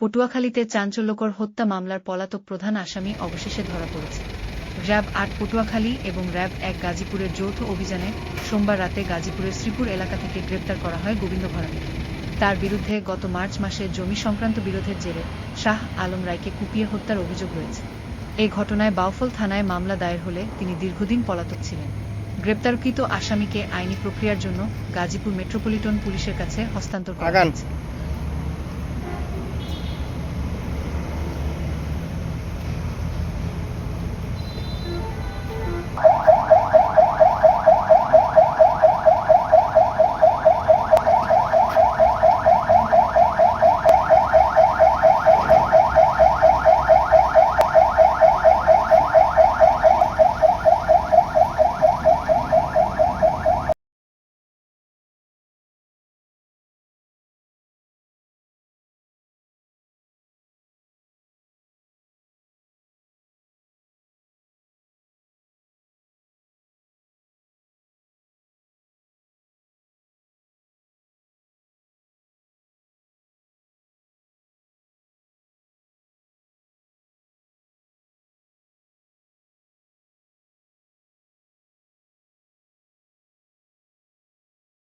পটুয়াখালীতে চাঞ্চল্যকর হত্যা মামলার পলাতক প্রধান আসামি অবশেষে ধরা পড়েছে। র্যাব আট পটুয়াখালী এবং র্যাব এক গাজীপুরের যৌথ অভিযানে সোমবার রাতে গাজীপুরের শ্রীপুর এলাকা থেকে গ্রেপ্তার করা হয় গোবিন্দ ভরামিকে তার বিরুদ্ধে গত মার্চ মাসে জমি সংক্রান্ত বিরোধের জেরে শাহ আলম রায়কে কুপিয়ে হত্যার অভিযোগ রয়েছে। এই ঘটনায় বাউফল থানায় মামলা দায়ের হলে তিনি দীর্ঘদিন পলাতক ছিলেন। গ্রেপ্তারকৃত আসামিকে আইনি প্রক্রিয়ার জন্য গাজীপুর মেট্রোপলিটন পুলিশের কাছে হস্তান্তর করা হয়েছে।